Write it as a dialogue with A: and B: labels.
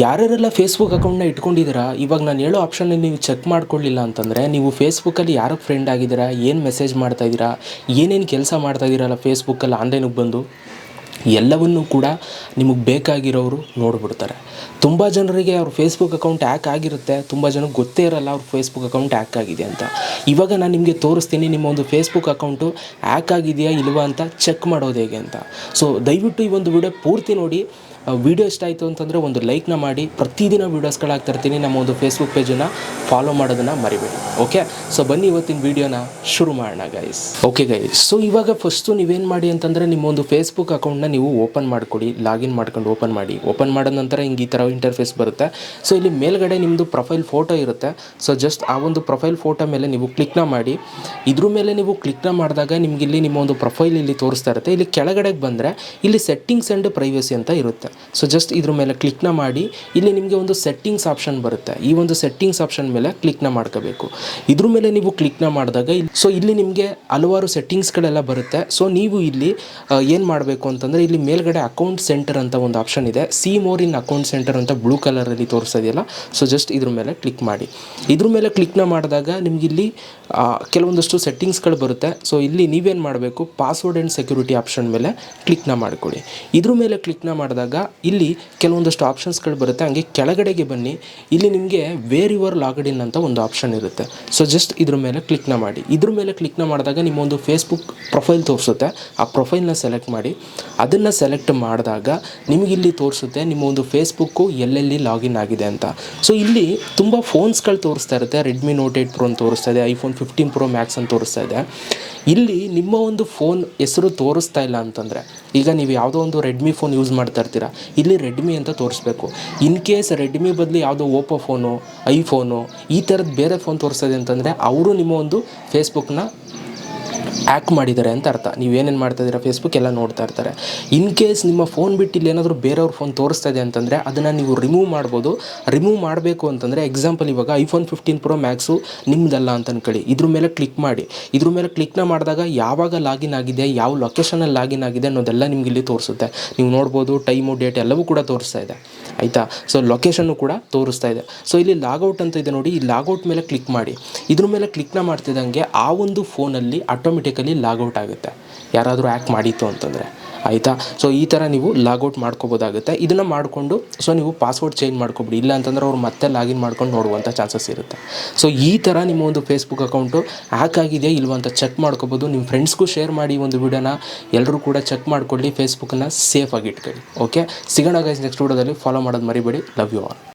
A: ಯಾರ್ಯಾರೆಲ್ಲ Facebook ಅಕೌಂಟ್ನ ಇಟ್ಕೊಂಡಿದ್ದೀರಾ? ಇವಾಗ ನಾನು ಹೇಳೋ ಆಪ್ಷನ್ನ ನೀವು ಚೆಕ್ ಮಾಡ್ಕೊಳ್ಳಿಲ್ಲ ಅಂತಂದರೆ, ನೀವು ಫೇಸ್ಬುಕ್ಕಲ್ಲಿ ಯಾರೋ ಫ್ರೆಂಡ್ ಆಗಿದ್ದೀರಾ, ಏನು ಮೆಸೇಜ್ ಮಾಡ್ತಾ ಇದ್ದೀರಾ, ಏನೇನು ಕೆಲಸ ಮಾಡ್ತಾ ಇದ್ದೀರಲ್ಲ ಫೇಸ್ಬುಕ್ಕಲ್ಲಿ ಆನ್ಲೈನಿಗೆ ಬಂದು, ಎಲ್ಲವನ್ನೂ ಕೂಡ ನಿಮಗೆ ಬೇಕಾಗಿರೋರು ನೋಡ್ಬಿಡ್ತಾರೆ. ತುಂಬ ಜನರಿಗೆ ಅವ್ರ ಫೇಸ್ಬುಕ್ ಅಕೌಂಟ್ ಹ್ಯಾಕ್ ಆಗಿರುತ್ತೆ, ತುಂಬ ಜನಕ್ಕೆ ಗೊತ್ತೇ ಇರಲ್ಲ ಅವ್ರ ಫೇಸ್ಬುಕ್ ಅಕೌಂಟ್ ಹ್ಯಾಕ್ ಆಗಿದೆ ಅಂತ. ಇವಾಗ ನಾನು ನಿಮಗೆ ತೋರಿಸ್ತೀನಿ, ನಿಮ್ಮ ಒಂದು ಫೇಸ್ಬುಕ್ ಅಕೌಂಟು ಹ್ಯಾಕ್ ಆಗಿದೆಯಾ, ಇಲ್ವಾ ಅಂತ ಚೆಕ್ ಮಾಡೋದು ಹೇಗೆ ಅಂತ. ಸೊ ದಯವಿಟ್ಟು ಈ ಒಂದು ವಿಡಿಯೋ ಪೂರ್ತಿ ನೋಡಿ. ವಿಡಿಯೋ ಇಷ್ಟ ಆಯಿತು ಅಂತಂದರೆ ಒಂದು ಲೈಕ್ನ ಮಾಡಿ. ಪ್ರತಿದಿನ ವೀಡಿಯೋಸ್ಗಳಾಗ್ತಾ ಇರ್ತೀನಿ ನಮ್ಮ ಒಂದು ಫೇಸ್ಬುಕ್ ಪೇಜನ್ನು ಫಾಲೋ ಮಾಡೋದನ್ನು ಮರಿಬೇಡಿ. ಓಕೆ ಸೊ ಬನ್ನಿ ಇವತ್ತಿನ ವೀಡಿಯೋನ ಶುರು ಮಾಡೋಣ ಗೈಸ್ ಓಕೆ ಗೈಸ್ ಸೊ ಇವಾಗ ಫಸ್ಟು ನೀವೇನು ಮಾಡಿ ಅಂತಂದರೆ ನಿಮ್ಮ ಒಂದು ಫೇಸ್ಬುಕ್ ಅಕೌಂಟ್ನ ನೀವು ಓಪನ್ ಮಾಡ್ಕೊಡಿ. ಲಾಗಿನ್ ಮಾಡ್ಕೊಂಡು ಓಪನ್ ಮಾಡಿ. ಓಪನ್ ಮಾಡಿದ ನಂತರ ಹಿಂಗೆ ಈ ಥರ ಇಂಟರ್ಫೇಸ್ ಬರುತ್ತೆ. ಸೊ ಇಲ್ಲಿ ಮೇಲ್ಗಡೆ ನಿಮ್ಮದು ಪ್ರೊಫೈಲ್ ಫೋಟೋ ಇರುತ್ತೆ. ಸೊ ಜಸ್ಟ್ ಆ ಒಂದು ಪ್ರೊಫೈಲ್ ಫೋಟೋ ಮೇಲೆ ನೀವು ಕ್ಲಿಕ್ನ ಮಾಡಿ. ಇದ್ರ ಮೇಲೆ ನೀವು ಕ್ಲಿಕ್ನ ಮಾಡಿದಾಗ ನಿಮ್ಗೆ ಇಲ್ಲಿ ನಿಮ್ಮ ಒಂದು ಪ್ರೊಫೈಲ್ ಇಲ್ಲಿ ತೋರಿಸ್ತಾ ಇರುತ್ತೆ. ಇಲ್ಲಿ ಕೆಳಗಡೆಗೆ ಬಂದರೆ ಇಲ್ಲಿ ಸೆಟ್ಟಿಂಗ್ಸ್ ಆ್ಯಂಡ್ ಪ್ರೈವಸಿ ಅಂತ ಇರುತ್ತೆ. ಸೊ ಜಸ್ಟ್ ಇದ್ರ ಮೇಲೆ ಕ್ಲಿಕ್ನ ಮಾಡಿ, ಇಲ್ಲಿ ನಿಮಗೆ ಒಂದು ಸೆಟ್ಟಿಂಗ್ಸ್ ಆಪ್ಷನ್ ಬರುತ್ತೆ. ಈ ಒಂದು ಸೆಟ್ಟಿಂಗ್ಸ್ ಆಪ್ಷನ್ ಮೇಲೆ ಕ್ಲಿಕ್ನ ಮಾಡ್ಕೋಬೇಕು. ಇದ್ರ ಮೇಲೆ ನೀವು ಕ್ಲಿಕ್ನ ಮಾಡಿದಾಗ ಸೊ ಇಲ್ಲಿ ನಿಮಗೆ ಹಲವಾರು ಸೆಟ್ಟಿಂಗ್ಸ್ಗಳೆಲ್ಲ ಬರುತ್ತೆ. ಸೊ ನೀವು ಇಲ್ಲಿ ಏನು ಮಾಡಬೇಕು ಅಂತಂದರೆ ಇಲ್ಲಿ ಮೇಲ್ಗಡೆ ಅಕೌಂಟ್ ಸೆಂಟರ್ ಅಂತ ಒಂದು ಆಪ್ಷನ್ ಇದೆ. See more in account centre ಅಂತ ಬ್ಲೂ ಕಲರಲ್ಲಿ ತೋರಿಸೋದಿಲ್ಲ. ಸೊ ಜಸ್ಟ್ ಇದ್ರ ಮೇಲೆ ಕ್ಲಿಕ್ ಮಾಡಿ. ಇದ್ರ ಮೇಲೆ ಕ್ಲಿಕ್ನ ಮಾಡಿದಾಗ ನಿಮ್ಗೆ ಇಲ್ಲಿ ಕೆಲವೊಂದಷ್ಟು ಸೆಟ್ಟಿಂಗ್ಸ್ಗಳು ಬರುತ್ತೆ. ಸೊ ಇಲ್ಲಿ ನೀವೇನು ಮಾಡಬೇಕು ಪಾಸ್ವರ್ಡ್ ಆ್ಯಂಡ್ ಸೆಕ್ಯೂರಿಟಿ ಆಪ್ಷನ್ ಮೇಲೆ ಕ್ಲಿಕ್ನ ಮಾಡಿಕೊಡಿ ಇದ್ರ ಮೇಲೆ ಕ್ಲಿಕ್ನ ಮಾಡಿದಾಗ ಇಲ್ಲಿ ಕೆಲವೊಂದಷ್ಟು ಆಪ್ಷನ್ಸ್ಗಳು ಬರುತ್ತೆ. ಹಂಗೆ ಕೆಳಗಡೆಗೆ ಬನ್ನಿ. ಇಲ್ಲಿ ನಿಮಗೆ ವೇರ್ ಯುವರ್ ಲಾಗಡ್ ಇನ್ ಅಂತ ಒಂದು ಆಪ್ಷನ್ ಇರುತ್ತೆ. ಸೊ ಜಸ್ಟ್ ಇದ್ರ ಮೇಲೆ ಕ್ಲಿಕ್ನ ಮಾಡಿ. ಇದ್ರ ಮೇಲೆ ಕ್ಲಿಕ್ನ ಮಾಡಿದಾಗ ನಿಮ್ಮ ಒಂದು ಫೇಸ್ಬುಕ್ ಪ್ರೊಫೈಲ್ ತೋರಿಸುತ್ತೆ. ಆ ಪ್ರೊಫೈಲ್ನ ಸೆಲೆಕ್ಟ್ ಮಾಡಿ. ಅದನ್ನು ಸೆಲೆಕ್ಟ್ ಮಾಡಿದಾಗ ನಿಮಗಿಲ್ಲಿ ತೋರಿಸುತ್ತೆ ನಿಮ್ಮ ಒಂದು ಫೇಸ್ಬುಕ್ಕು ಎಲ್ಲೆಲ್ಲಿ ಲಾಗಿನ್ ಆಗಿದೆ ಅಂತ. ಸೊ ಇಲ್ಲಿ ತುಂಬ ಫೋನ್ಸ್ಗಳು ತೋರಿಸ್ತಾ ಇರುತ್ತೆ. ರೆಡ್ಮಿ ನೋಟ್ ಏಟ್ ಪ್ರೋ ಅಂತ ತೋರಿಸ್ತಾ ಇದೆ. ಐಫೋನ್ ಫಿಫ್ಟೀನ್ ಪ್ರೋ ಮ್ಯಾಕ್ಸ್ ಅಂತ ತೋರಿಸ್ತಾ ಇದೆ. ಇಲ್ಲಿ ನಿಮ್ಮ ಒಂದು ಫೋನ್ ಹೆಸರು ತೋರಿಸ್ತಾ ಇಲ್ಲ ಅಂತಂದರೆ, ಈಗ ನೀವು ಯಾವುದೋ ಒಂದು ರೆಡ್ಮಿ ಫೋನ್ ಯೂಸ್ ಮಾಡ್ತಾ ಇರ್ತೀರಾ. ಇಲ್ಲಿ ರೆಡ್ಮಿ ಅಂತ ತೋರಿಸ್ಬೇಕು. ಇನ್ ಕೇಸ್ ರೆಡ್ಮಿ ಬದಲು ಯಾವುದೋ ಓಪೋ ಫೋನು ಐಫೋನು ಈ ಥರದ್ದು ಬೇರೆ ಫೋನ್ ತೋರಿಸೋದೆ ಅಂತಂದರೆ, ಅವರು ನಿಮ್ಮ ಒಂದು ಫೇಸ್ಬುಕ್ನ ಹ್ಯಾಕ್ ಮಾಡಿದ್ದಾರೆ ಅಂತ ಅರ್ಥ. ನೀವು ಏನೇನು ಮಾಡ್ತಾ ಇದ್ದೀರಾ ಫೇಸ್ಬುಕ್ ಎಲ್ಲ ನೋಡ್ತಾ ಇರ್ತಾರೆ. ಇನ್ ಕೇಸ್ ನಿಮ್ಮ ಫೋನ್ ಬಿಟ್ಟು ಇಲ್ಲಿ ಏನಾದರೂ ಬೇರೆಯವ್ರ ಫೋನ್ ತೋರಿಸ್ತಾ ಇದೆ ಅಂತಂದರೆ ಅದನ್ನು ನೀವು ರಿಮೂವ್ ಮಾಡ್ಬೋದು. ರಿಮೂವ್ ಮಾಡಬೇಕು ಅಂತಂದರೆ ಎಕ್ಸಾಂಪಲ್ ಇವಾಗ ಐಫೋನ್ ಫಿಫ್ಟೀನ್ ಪ್ರೊ ಮ್ಯಾಕ್ಸು ನಿಮ್ಮದಲ್ಲ ಅಂತ ಅನ್ಕೊಳ್ಳಿ. ಇದ್ರ ಮೇಲೆ ಕ್ಲಿಕ್ ಮಾಡಿ. ಇದ್ರ ಮೇಲೆ ಕ್ಲಿಕ್ನ ಮಾಡಿದಾಗ ಯಾವಾಗ ಲಾಗಿನ್ ಆಗಿದೆ, ಯಾವ ಲೊಕೇಶನಲ್ಲಿ ಲಾಗಿನ್ ಆಗಿದೆ ಅನ್ನೋದೆಲ್ಲ ನಿಮ್ಗೆ ಇಲ್ಲಿ ತೋರಿಸುತ್ತೆ. ನೀವು ನೋಡ್ಬೋದು ಟೈಮು ಡೇಟ್ ಎಲ್ಲವೂ ಕೂಡ ತೋರಿಸ್ತಾ ಇದೆ. ಆಯಿತಾ? ಸೊ ಲೊಕೇಶನ್ನು ಕೂಡ ತೋರಿಸ್ತಾ ಇದೆ. ಸೊ ಇಲ್ಲಿ ಲಾಗೌಟ್ ಅಂತ ಇದೆ ನೋಡಿ, ಈ ಲಾಗೌಟ್ ಮೇಲೆ ಕ್ಲಿಕ್ ಮಾಡಿ. ಇದ್ರ ಮೇಲೆ ಕ್ಲಿಕ್ನ ಮಾಡ್ತಿದ್ದಂಗೆ ಆ ಒಂದು ಫೋನಲ್ಲಿ ಆಟೋಮೆಟಿಕಲಿ ಲಾಗೌಟ್ ಆಗುತ್ತೆ. ಯಾರಾದರೂ ಆ್ಯಕ್ ಮಾಡಿತ್ತು ಅಂತಂದರೆ. ಆಯಿತಾ? ಸೊ ಈ ಥರ ನೀವು ಲಾಗೌಟ್ ಮಾಡ್ಕೋಬೋದಾಗುತ್ತೆ. ಇದನ್ನು ಮಾಡಿಕೊಂಡು, ಸೊ, ನೀವು ಪಾಸ್ವರ್ಡ್ ಚೇಂಜ್ ಮಾಡ್ಕೊಬಿಡಿ. ಇಲ್ಲ ಅಂತಂದ್ರೆ ಅವ್ರು ಮತ್ತೆ ಲಾಗಿನ್ ಮಾಡ್ಕೊಂಡು ನೋಡುವಂಥ ಚಾನ್ಸಸ್ ಇರುತ್ತೆ. ಸೊ ಈ ಥರ ನಿಮ್ಮ ಒಂದು ಫೇಸ್ಬುಕ್ ಅಕೌಂಟು ಹ್ಯಾಕ್ ಆಗಿದೆಯಾ ಇಲ್ವ ಚೆಕ್ ಮಾಡ್ಕೋಬೋದು. ನಿಮ್ಮ ಫ್ರೆಂಡ್ಸ್ಗೂ ಶೇರ್ ಮಾಡಿ ಒಂದು ವಿಡಿಯೋನ. ಎಲ್ಲರೂ ಕೂಡ ಚೆಕ್ ಮಾಡ್ಕೊಳ್ಳಿ. ಫೇಸ್ಬುಕ್ಕನ್ನು ಸೇಫಾಗಿ ಇಟ್ಕೊಳ್ಳಿ. ಓಕೆ ಸಿಗೋಣ ಗೈಸ್ ನೆಕ್ಸ್ಟ್ ವಿಡಿಯೋದಲ್ಲಿ. ಫಾಲೋ ಮಾಡೋದು ಮರಿಬೇಡಿ. Love you all